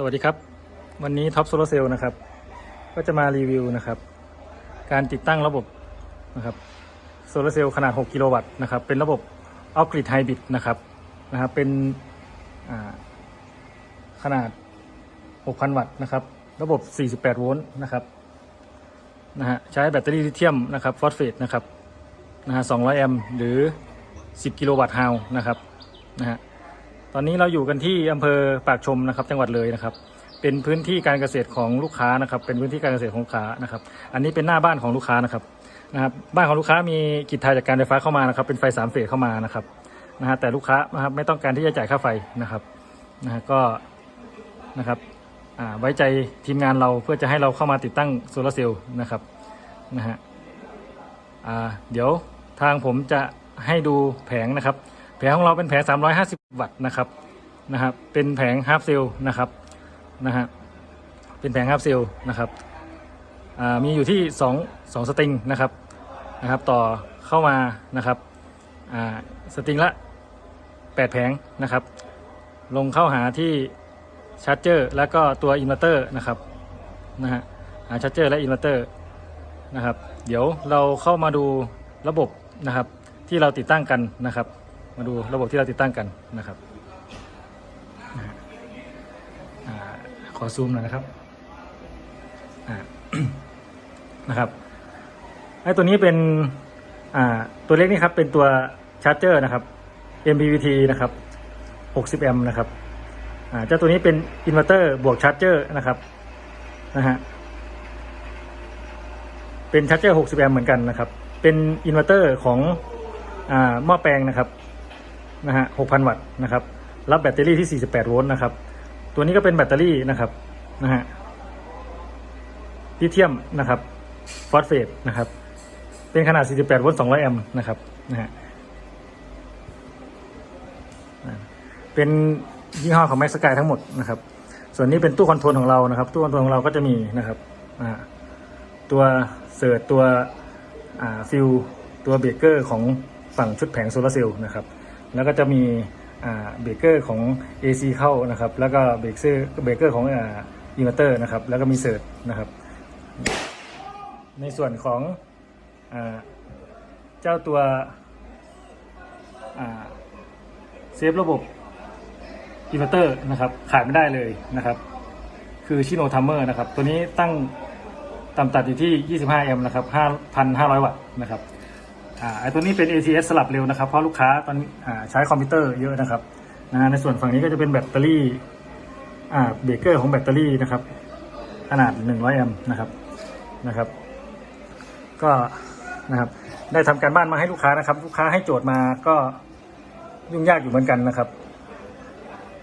สวัสดีครับ วันนี้ท็อปโซลาเซลล์นะครับ ก็จะมารีวิวนะครับ การติดตั้งระบบนะครับโซลาเซลล์ขนาด 6 กิโลวัตต์นะครับ เป็นระบบออฟกริดไฮบริดนะครับนะครับ เป็นขนาด 6,000 วัตต์นะครับ ระบบ 48 โวลต์นะครับนะฮะใช้แบตเตอรี่ลิเธียมนะครับฟอสเฟตนะครับนะฮะ200 แอมป์หรือ 10 กิโลวัตต์ฮาวนะครับนะฮะ ตอนนี้เราอยู่กันที่อำเภอปากชมนะครับ จังหวัดเลยนะครับ เป็นพื้นที่การเกษตรของลูกค้านะครับ เป็นพื้นที่การเกษตรของลูกค้านะครับ อันนี้เป็นหน้าบ้านของลูกค้านะครับนะครับ บ้านของลูกค้ามีกิจทายจากการไฟฟ้าเข้ามานะครับ เป็นไฟสามเฟสเข้ามานะครับนะฮะแต่ลูกค้านะครับไม่ต้องการที่จะจ่ายค่าไฟนะครับนะฮะก็นะครับไว้ใจทีมงานเราเพื่อจะให้เราเข้ามาติดตั้งโซลาร์เซลล์นะครับนะฮะเดี๋ยวทางผมจะให้ดูแผงนะครับ แผงของเราเป็นแผง 350 วัตต์นะครับนะครับเป็นแผงฮาร์ฟเซลนะครับนะฮะเป็นแผงฮาร์ฟเซลนะครับมีอยู่ที่2 2สตริงนะครับนะครับ ต่อเข้ามานะครับอ่าสตริงละ 8 แผงนะครับ ลงเข้าหาที่ชาร์จเจอร์แล้วก็ตัวอินเวอร์เตอร์นะครับนะฮะหาชาร์จเจอร์และอินเวอร์เตอร์นะครับ เดี๋ยวเราเข้ามาดูระบบนะครับ ที่เราติดตั้งกันนะครับ มาดูระบบที่เราติดตั้งกันนะครับอขอซูมหน่อยนะครับนะครับไอ้ตัวนี้เป็นตัวเล็กนี่ครับเป็นตัวชาร์จเจอร์นะครับ MPPT นะครับ 60 แอมป์นะครับเจ้าตัวนี้เป็นอินเวอร์เตอร์บวกชาร์จเจอร์นะครับนะฮะเป็นชาร์จเจอร์ 60 แอมป์เหมือนกันนะครับ เป็นอินเวอร์เตอร์ของอหม้อแปลงนะครับ นะฮะ6,000 วัตต์นะครับ รับแบตเตอรี่ที่ 48 โวลต์นะครับ ตัวนี้ก็เป็นแบตเตอรี่นะครับนะฮะลิเธียมนะครับฟอสเฟตนะครับ เป็นขนาด 48 โวลต์ 200 แอมป์นะครับนะฮะเป็นยี่ห้อของแม็กซ์กายทั้งหมดนะครับ ส่วนนี้เป็นตู้คอนโทรลของเรานะครับ ตู้คอนโทรลของเราก็จะมีนะครับตัวเสิร์ตตัวฟิลตัวเบรกเกอร์ของฝั่งชุดแผงโซลาร์เซลล์นะครับ แล้วก็จะมีเบรกเกอร์ของ AC เข้านะครับ แล้วก็เบรกเซอร์เบรกเกอร์ของอินเวอร์เตอร์นะครับ แล้วก็มีเสิร์ตนะครับ ในส่วนของเจ้าตัวเซฟระบบอินเวอร์เตอร์นะครับ ขาดไม่ได้เลยนะครับ คือชิโนทัมเมอร์นะครับ ตัวนี้ตั้งต่ำตัดอยู่ที่ 25 แอมป์นะครับ5,500 วัตต์นะครับ อ่าไอตัวนี้เป็น ATS สลับเร็วนะครับ เพราะลูกค้าตอนนี้อ่าใช้คอมพิวเตอร์เยอะนะครับนะในส่วนฝั่งนี้ก็จะเป็นแบตเตอรี่อ่าเบรกเกอร์ของแบตเตอรี่นะครับ ขนาด 100 แอมป์นะครับนะครับ ก็นะครับได้ทำการบ้านมาให้ลูกค้านะครับ ลูกค้าให้โจทย์มาก็ยุ่งยากอยู่เหมือนกันนะครับ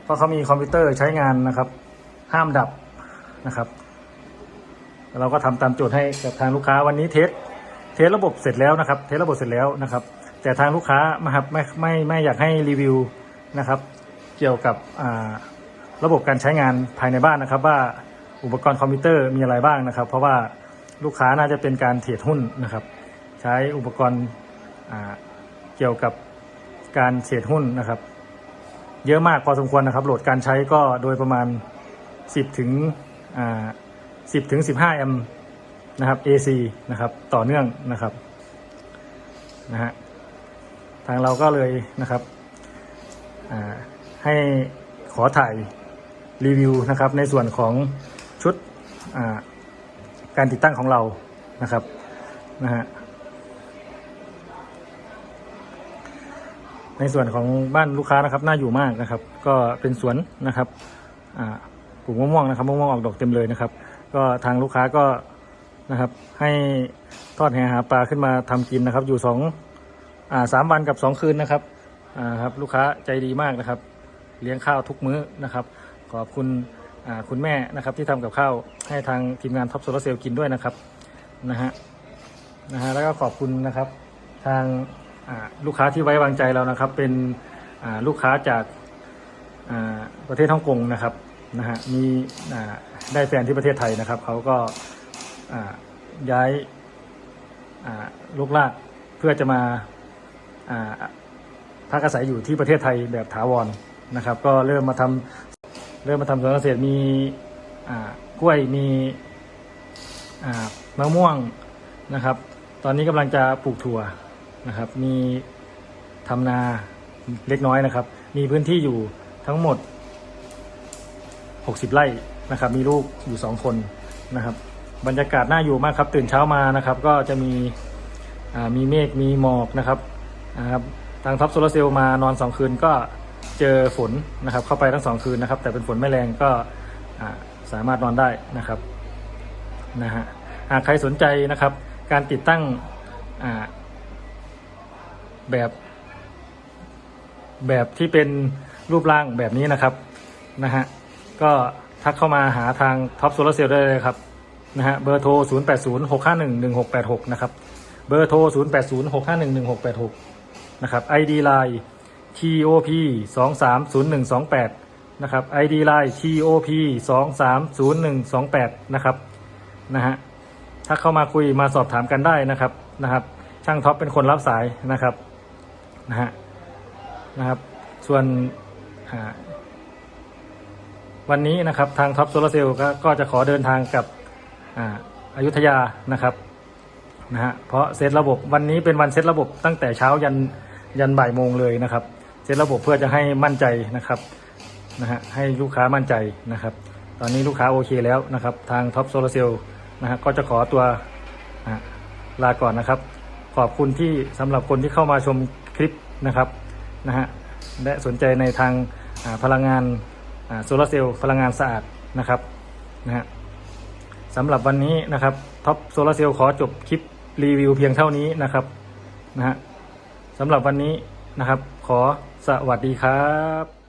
เพราะเขามีคอมพิวเตอร์ใช้งานนะครับ ห้ามดับนะครับ เราก็ทำตามโจทย์ให้กับทางลูกค้าวันนี้เทส เทสระบบเสร็จแล้วนะครับ เทสระบบเสร็จแล้วนะครับ แต่ทางลูกค้านะครับไม่ไม่ไม่อยากให้รีวิวนะครับ เกี่ยวกับระบบการใช้งานภายในบ้านนะครับ ว่าอุปกรณ์คอมพิวเตอร์มีอะไรบ้างนะครับ เพราะว่าลูกค้าน่าจะเป็นการเทรดหุ้นนะครับ ใช้อุปกรณ์เกี่ยวกับการเทรดหุ้นนะครับ เยอะมากพอสมควรนะครับ โหลดการใช้ก็โดยประมาณ 10 ถึง10ถึง15 แอมป์ นะครับ AC นะครับต่อเนื่องนะครับนะฮะทางเราก็เลยนะครับอ่าให้ขอถ่ายรีวิวนะครับ ในส่วนของชุดอ่าการติดตั้งของเรานะครับนะฮะในส่วนของบ้านลูกค้านะครับน่าอยู่มากนะครับ ก็เป็นสวนนะครับอ่าปลูกมะม่วงนะครับมะม่วงออกดอกเต็มเลยนะครับ ก็ทางลูกค้าก็ นะครับ ให้ทอดแหหาปลาขึ้นมาทำกินนะครับ อยู่สองอ่าสามวันกับสองคืนนะครับอ่าครับลูกค้าใจดีมากนะครับ เลี้ยงข้าวทุกมื้อนะครับ ขอบคุณอ่าคุณแม่นะครับที่ทำกับข้าวให้ทางทีมงานท็อปโซลาเซลล์กินด้วยนะครับนะฮะนะฮะแล้วก็ขอบคุณนะครับ ทางอ่าลูกค้าที่ไว้วางใจเรานะครับ เป็นอ่าลูกค้าจากอ่าประเทศฮ่องกงนะครับนะฮะมีอ่าได้แฟนที่ประเทศไทยนะครับเขาก็ ย้ายลูกลากเพื่อจะมาพักอาศัยอยู่ที่ประเทศไทยแบบถาวรนะครับ ก็เริ่มมาทำเริ่มมาทำสวนเกษตรมีกล้วยมีมะม่วงนะครับ ตอนนี้กำลังจะปลูกถั่วนะครับ มีทำนาเล็กน้อยนะครับ มีพื้นที่อยู่ทั้งหมด 60 ไร่นะครับ มีลูกอยู่สองคนนะครับ บรรยากาศน่าอยู่มากครับ ตื่นเช้ามานะครับ ก็จะมีมีเมฆมีหมอกนะครับนะครับทางท็อปโซลาร์เซลล์มานอนสองคืนก็เจอฝนนะครับ เข้าไปทั้งสองคืนนะครับ แต่เป็นฝนไม่แรงก็สามารถนอนได้นะครับนะฮะหากใครสนใจนะครับ การติดตั้งแบบ แบบที่เป็นรูปร่างแบบนี้นะครับนะฮะก็ทักเข้ามาหาทางท็อปโซลาร์เซลล์ได้เลยครับ นะฮะเบอร์โทร 0 8 0 6 5 1 1 6 8 6 นะครับ เบอร์โทร 0 8 0 6 5 1 1 6 8 6 นะครับ ID Line TOP 2 3 0 1 2 8 นะครับ ID Line TOP 2 3 0 1 2 8 นะครับ นะฮะถ้าเข้ามาคุยมาสอบถามกันได้นะครับ นะครับ ช่างท็อปเป็นคนรับสายนะครับ นะฮะ นะครับ ส่วนวันนี้นะครับทางท็อปโซลาเซลล์ก็จะขอเดินทางกับ อายุทยานะครับนะฮะเพราะเซตระบบวันนี้เป็นวันเซตระบบตั้งแต่เช้ายันยันบ่ายโมงเลยนะครับ เซตระบบเพื่อจะให้มั่นใจนะครับนะฮะให้ลูกค้ามั่นใจนะครับ ตอนนี้ลูกค้าโอเคแล้วนะครับ ทางท็อปโซลาเซลล์นะฮะก็จะขอตัวลาก่อนนะครับ ขอบคุณที่สำหรับคนที่เข้ามาชมคลิปนะครับนะฮะและสนใจในทางพลังงานโซลาร์เซลล์พลังงานสะอาดนะครับนะฮะ สำหรับวันนี้นะครับท็อปโซลาร์เซลล์ขอจบคลิปรีวิวเพียงเท่านี้นะครับนะฮะสำหรับวันนี้นะครับ ขอสวัสดีครับ